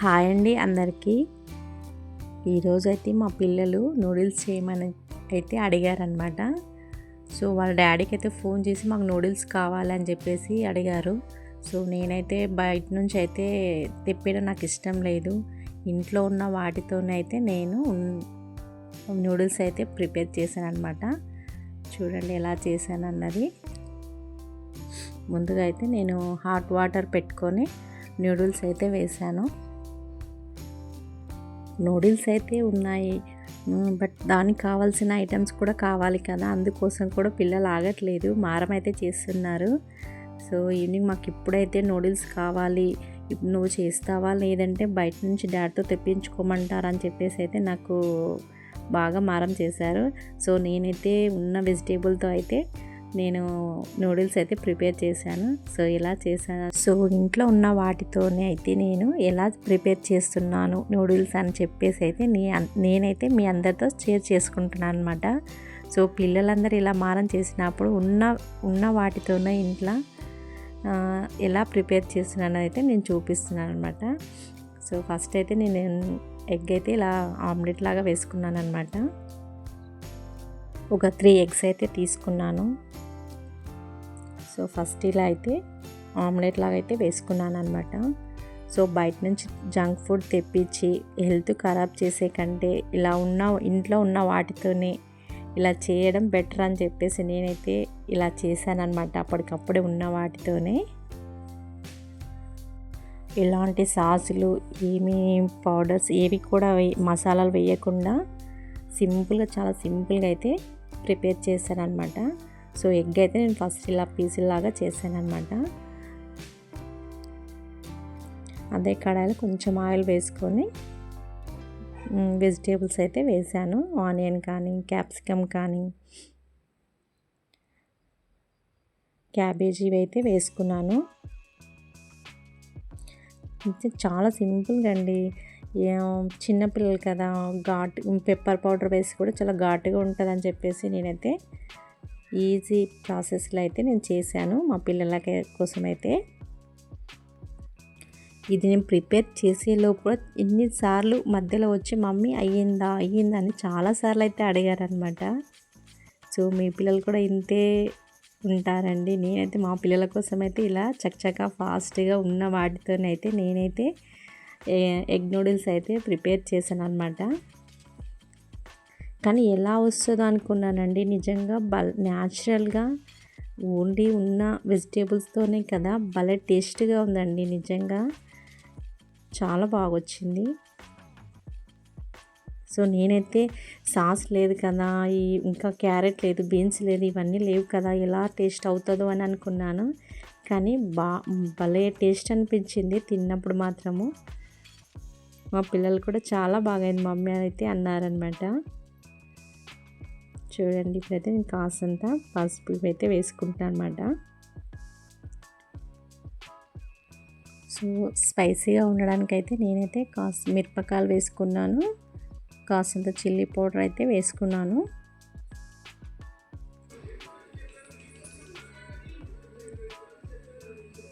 Hi అండి అందరికీ. ఈరోజైతే మా పిల్లలు నూడిల్స్ చేయమని అయితే అడిగారనమాట సో వాళ్ళ డాడీకి అయితే ఫోన్ చేసి మాకు నూడిల్స్ కావాలని చెప్పేసి అడిగారు. సో నేనైతే బయట నుంచి అయితే తెప్పడం నాకు ఇష్టం లేదు. ఇంట్లో ఉన్న వాటితోనే అయితే నేను నూడిల్స్ అయితే ప్రిపేర్ చేశాను అనమాట చూడండి ఎలా చేశాను అన్నది ముందుగా అయితే నేను హాట్ వాటర్ పెట్టుకొని నూడిల్స్ అయితే వేశాను. నూడిల్స్ అయితే ఉన్నాయి. బట్ దానికి కావాల్సిన ఐటమ్స్ కూడా కావాలి కదా. అందుకోసం కూడా పిల్లలు ఆగట్లేదు. మారం అయితే చేస్తున్నారు. సో ఈవినింగ్ మాకు ఇప్పుడైతే నూడిల్స్ కావాలి. నువ్వు చేస్తావా? లేదంటే బయట నుంచి డాడ్తో తెప్పించుకోమంటారని చెప్పేసి అయితే నాకు బాగా మారం చేశారు. సో నేనైతే ఉన్న వెజిటేబుల్తో అయితే నేను నూడిల్స్ అయితే ప్రిపేర్ చేశాను. సో ఇలా చేశాను. సో ఇంట్లో ఉన్న వాటితోనే అయితే నేను ఎలా ప్రిపేర్ చేస్తున్నాను నూడిల్స్ అని చెప్పేసి అయితే నీ నేనైతే మీ అందరితో షేర్ చేసుకుంటున్నాను అనమాట సో పిల్లలందరూ ఇలా మారం చేసినప్పుడు ఉన్న ఉన్న వాటితోనే ఇంట్లో ఎలా ప్రిపేర్ చేస్తున్నాను అయితే నేను చూపిస్తున్నాను అనమాట సో ఫస్ట్ అయితే నేను ఎగ్ అయితే ఇలా ఆమ్లెట్ లాగా వేసుకున్నాను అనమాట ఒక త్రీ ఎగ్స్ అయితే తీసుకున్నాను. సో ఫస్ట్ ఇలా అయితే ఆమ్లెట్ లాగా అయితే వేసుకున్నాను అనమాట సో బయట నుంచి జంక్ ఫుడ్ తెప్పించి హెల్త్ ఖరాబ్ చేసే కంటే ఇలా ఉన్న ఇంట్లో ఉన్న వాటితోనే ఇలా చేయడం బెటర్ అని చెప్పేసి నేనైతే ఇలా చేశానమాట అప్పటికప్పుడే ఉన్న వాటితోనే. ఎలాంటి సాసులు ఏమి పౌడర్స్ ఏవి కూడా మసాలాలు వేయకుండా సింపుల్గా చాలా సింపుల్గా అయితే ప్రిపేర్ చేశాను అనమాట సో ఎగ్ అయితే నేను ఫస్ట్ ఇలా పీసుల్లాగా చేశాను అనమాట అదే కడాయిలో కొంచెం ఆయిల్ వేసుకొని వెజిటేబుల్స్ అయితే వేసాను. ఆనియన్ కానీ క్యాప్సికమ్ కానీ క్యాబేజీ అయితే వేసుకున్నాను. చాలా సింపుల్గా అండి. చిన్నపిల్లలు కదా ఘాటు పెప్పర్ పౌడర్ వేసి కూడా చాలా ఘాటుగా ఉంటుందని చెప్పేసి నేనైతే ఈజీ ప్రాసెస్లో అయితే నేను చేశాను మా పిల్లల కోసం అయితే ఇది నేను ప్రిపేర్ చేసేలోపు కూడా ఎన్నిసార్లు మధ్యలో వచ్చి మమ్మీ అయ్యిందా? అయ్యిందా? అని చాలాసార్లు అయితే అడిగారనమాట సో మీ పిల్లలు కూడా ఇంతే ఉంటారండి. నేనైతే మా పిల్లల కోసం అయితే ఇలా చక్కచక్క ఫాస్ట్గా ఉన్న వాటితోనైతే నేనైతే ఎగ్ నూడిల్స్ అయితే ప్రిపేర్ చేశాను అనమాట కానీ ఎలా వస్తుందో అనుకున్నానండి? నిజంగా బల్ న్యాచురల్గా ఓన్లీ ఉన్న వెజిటేబుల్స్తోనే కదా భలే టేస్ట్గా ఉందండి నిజంగా. చాలా బాగా వచ్చింది సో నేనైతే సాస్ లేదు కదా ఈ ఇంకా క్యారెట్ లేదు బీన్స్ లేదు ఇవన్నీ లేవు కదా ఎలా టేస్ట్ అవుతుందో అని అనుకున్నాను. కానీ బా భలే టేస్ట్ అనిపించింది తిన్నప్పుడు మాత్రము. మా పిల్లలు కూడా చాలా బాగైంది మమ్మీ అయితే అన్నారనమాట చూడండి. ఇప్పుడైతే నేను కాసంత పసుపు అయితే వేసుకుంటాను అనమాట సో స్పైసీగా ఉండడానికైతే నేనైతే కాస్త మిరపకాయలు వేసుకున్నాను. కాసంత చిల్లీ పౌడర్ అయితే వేసుకున్నాను.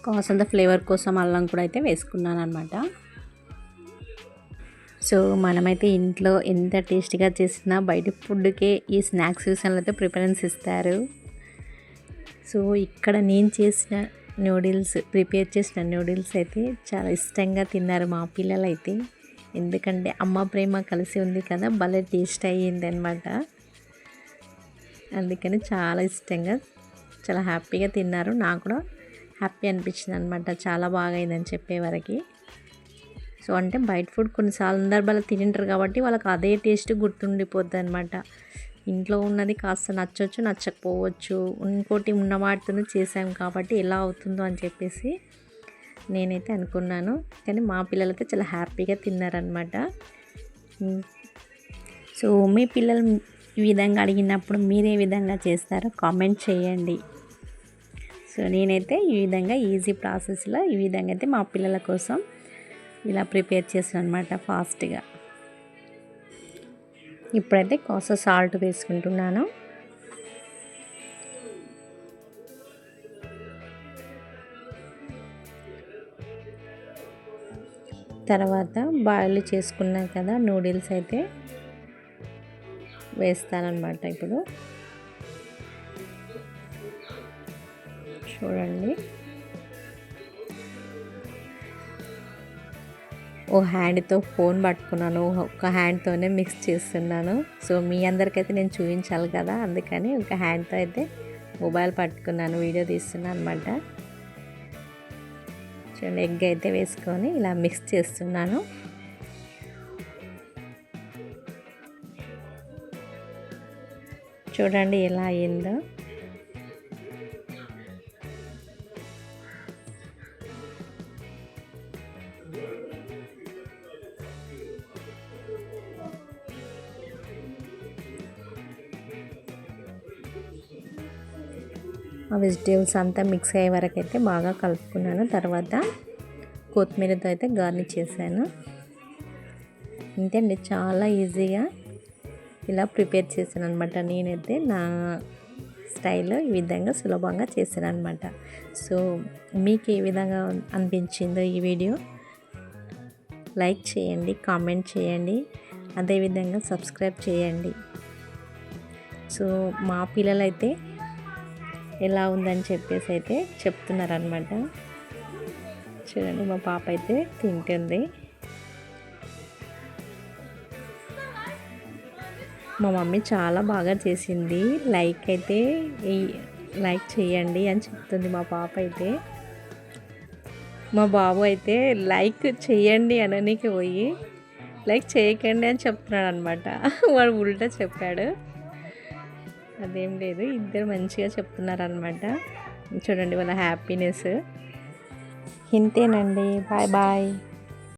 కాసంత ఫ్లేవర్ కోసం అల్లం కూడా అయితే వేసుకున్నాను అనమాట సో మనమైతే ఇంట్లో ఎంత టేస్టీగా చేసినా బయట ఫుడ్కే ఈ స్నాక్స్ విషయంలో అయితే ప్రిఫరెన్స్ ఇస్తారు. సో ఇక్కడ నేను చేసిన నూడిల్స్ ప్రిపేర్ చేసిన నూడిల్స్ అయితే చాలా ఇష్టంగా తిన్నారు మా పిల్లలు అయితే ఎందుకంటే అమ్మ ప్రేమ కలిసి ఉంది కదా భలే టేస్ట్ అయ్యింది అనమాట అందుకని చాలా ఇష్టంగా చాలా హ్యాపీగా తిన్నారు. నాకు కూడా హ్యాపీ అనిపించింది అనమాట చాలా బాగా అయిందని చెప్పేవరకు సో అంటే బయట ఫుడ్ కొన్ని సందర్భాలు తింటారు కాబట్టి వాళ్ళకి అదే టేస్ట్ గుర్తుండిపోద్ది అనమాట ఇంట్లో ఉన్నది కాస్త నచ్చవచ్చు నచ్చకపోవచ్చు. ఇంకోటి ఉన్న వాటితోనే చేసాం కాబట్టి ఎలా అవుతుందో అని చెప్పేసి నేనైతే అనుకున్నాను. కానీ మా పిల్లలైతే చాలా హ్యాపీగా తిన్నారనమాట సో మీ పిల్లలు ఈ విధంగా అడిగినప్పుడు మీరే విధంగా చేస్తారో కామెంట్ చేయండి. సో నేనైతే ఈ విధంగా ఈజీ ప్రాసెస్లో ఈ విధంగా అయితే మా పిల్లల కోసం ఇలా ప్రిపేర్ చేసాను అనమాట ఫాస్ట్గా. ఇప్పుడైతే కాస్త సాల్ట్ వేసుకుంటున్నాను. తర్వాత బాయిల్ చేసుకున్నాం కదా నూడిల్స్ అయితే వేస్తానమాట ఇప్పుడు. చూడండి. ఓ హ్యాండ్తో ఫోన్ పట్టుకున్నాను. ఒక హ్యాండ్తోనే మిక్స్ చేస్తున్నాను. సో మీ అందరికైతే నేను చూపించాలి కదా? అందుకని ఒక హ్యాండ్తో అయితే మొబైల్ పట్టుకున్నాను వీడియో తీస్తున్నాను అనమాట చూడండి ఎగ్ అయితే వేసుకొని ఇలా మిక్స్ చేస్తున్నాను. చూడండి ఎలా అయిందో. ఆ వెజిటేబుల్స్ అంతా మిక్స్ అయ్యే వరకు అయితే బాగా కలుపుకున్నాను. తర్వాత కొత్తిమీరతో అయితే గార్నిష్ చేశాను. అండి చాలా ఈజీగా ఇలా ప్రిపేర్ చేశాను అనమాట నేనైతే నా స్టైల్లో ఈ విధంగా సులభంగా చేశాను అనమాట సో మీకు ఏ విధంగా అనిపించిందో ఈ వీడియో లైక్ చేయండి కామెంట్ చేయండి అదేవిధంగా సబ్స్క్రైబ్ చేయండి. సో మా పిల్లలైతే ఎలా ఉందని చెప్పేసి అయితే చెప్తున్నారనమాట చూడండి మా పాప అయితే తింటుంది. మా మమ్మీ చాలా బాగా చేసింది. లైక్ అయితే లైక్ చేయండి అని చెప్తుంది మా పాప అయితే. మా బాబు అయితే లైక్ చేయండి అననికి పోయి లైక్ చేయకండి అని చెప్తున్నాడు అనమాట వాడు ఉల్టా చెప్పాడు. అదేం లేదు ఇద్దరు మంచిగా చెప్తున్నారనమాట చూడండి వాళ్ళ హ్యాపీనెస్. ఇంతేనండి. Bye bye.